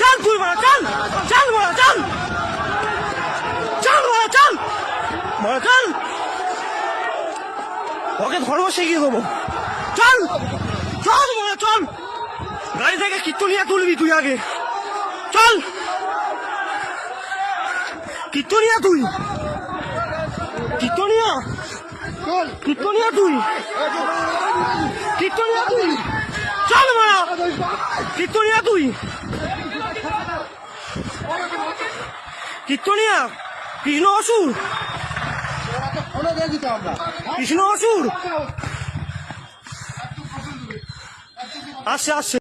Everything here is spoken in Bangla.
চল তুই মারা, চল! চল মারা, চল! চল মারা চল! মারা, চল! ওকে ধর্ম শিখিয়ে দেবো। চল! চল মারা, চল! গাড়ি থেকে কীর্তনিয়া তুলবি তুই আগে। চল! কীর্তনিয়া তুই। কীর্তনিয়া কীর্তনিয়া তুই। কীর্তনিয়া তুই। চল মারা! কীর্তনিয়া তুই। কীর্তনিয়া কৃষ্ণ অসুর। কৃষ্ণ অসুর। আসছে আসছে।